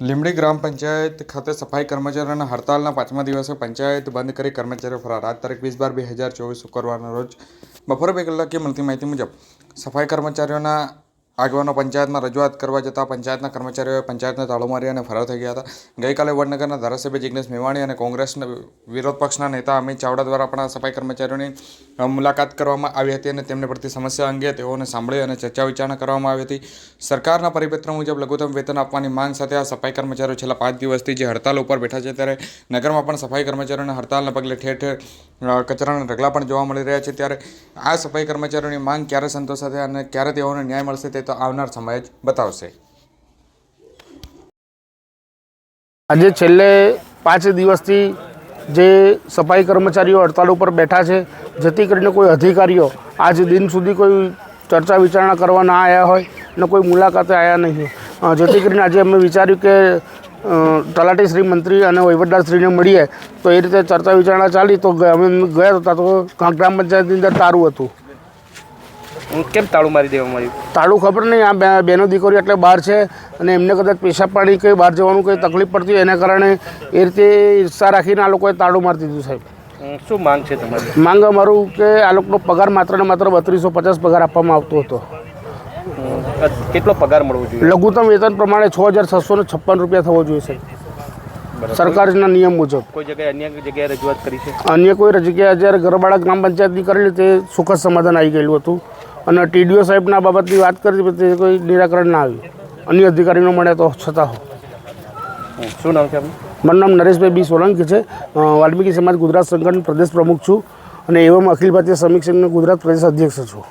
લીંબડી ગ્રામ પંચાયત ખાતે સફાઈ કર્મચારીઓના હડતાલના પાંચમા દિવસે પંચાયત બંધ કરી કર્મચારીઓ ફરાર. આજ તારીખ વીસ બાર બે હજાર ચોવીસ શુક્રવારના રોજ બપોરે બે કલાકે મળતી માહિતી મુજબ સફાઈ કર્મચારીઓના આગેવાનો પંચાયતમાં રજૂઆત કરવા જતાં પંચાયતના કર્મચારીઓએ પંચાયતને તાળો મારી અને ફરાર થઈ ગયા હતા. ગઈકાલે વડનગરના ધારાસભ્ય જિજ્ઞેશ મેવાણી અને કોંગ્રેસના વિરોધ પક્ષના નેતા અમિત ચાવડા દ્વારા પણ સફાઈ કર્મચારીઓની મુલાકાત કરવામાં આવી હતી અને તેમને પડતી સમસ્યા અંગે તેઓને સાંભળી અને ચર્ચા વિચારણા કરવામાં આવી હતી. સરકારના પરિપત્ર મુજબ લઘુત્તમ વેતન આપવાની માંગ સાથે આ સફાઈ કર્મચારીઓ છેલ્લા પાંચ દિવસથી જે હડતાલ ઉપર બેઠા છે ત્યારે નગરમાં પણ સફાઈ કર્મચારીઓના હડતાલના પગલે ઠેર ઠેર કચરાના ઢગલા પણ જોવા મળી રહ્યા છે. ત્યારે આ સફાઈ કર્મચારીઓની માંગ ક્યારે સંતોષાશે અને ક્યારે તેઓને ન્યાય મળશે તે તો આવનાર સમય જ બતાવશે. આજે છેલ્લે પાંચ દિવસથી જે સફાઈ કર્મચારીઓ હડતાલ ઉપર બેઠા છે, જેથી કરીને કોઈ અધિકારીઓ આજ દિન સુધી કોઈ ચર્ચા વિચારણા કરવા ના આવ્યા હોય અને કોઈ મુલાકાતે આવ્યા નહીં હોય. જેથી કરીને આજે અમે વિચાર્યું કે તલાટી શ્રી મંત્રી અને વહીવટદારશ્રીને મળીએ તો એ રીતે ચર્ચા વિચારણા ચાલી તો અમે ગયા હતા તો ગ્રામ પંચાયતની અંદર તારું હતું. કેમ તાળું મારી દેવામાં આવ્યું તાળું ખબર નહીં. આ બેનો દીકરીઓ એટલે બહાર છે અને એમને કદાચ પેશાબ પાણી કંઈ બહાર જવાનું કંઈ તકલીફ પડતી એના કારણે એ રીતે ઈર્ષા રાખીને આ લોકોએ તાળું મારી દીધું સાહેબ. શું માંગ છે તમારી? માંગ અમારું કે આ લોકોનો પગાર માત્ર ને માત્ર બત્રીસો પચાસ પગાર આપવામાં આવતો હતો. કેટલો પગાર મળવો જોઈએ? લઘુત્તમ વેતન પ્રમાણે છ હજાર છસો ને છપ્પન રૂપિયા થવો જોઈએ સાહેબ. સરકારના નિયમ મુજબ. કોઈ જગ્યાએ અન્ય જગ્યાએ રજૂઆત કરી છે? અન્ય કોઈ જગ્યાએ જ્યારે ગરબાડા ગ્રામ પંચાયતની કરેલી તે સુખદ સમાધાન આવી ગયેલું હતું. અને ટીડીઓ સાહેબના બાબતની વાત કરી તે કોઈ નિરાકરણ ના આવ્યું. અન્ય અધિકારીનો મળે તો છતાં હો શું નામ છે મારું નામ નરેશભાઈ બી સોલંકી છે. વાલ્મીકી સમાજ ગુજરાત સંગઠન પ્રદેશ પ્રમુખ છું અને એવમ અખિલ ભારતીય સમીક્ષકનો ગુજરાત પ્રદેશ અધ્યક્ષ છું.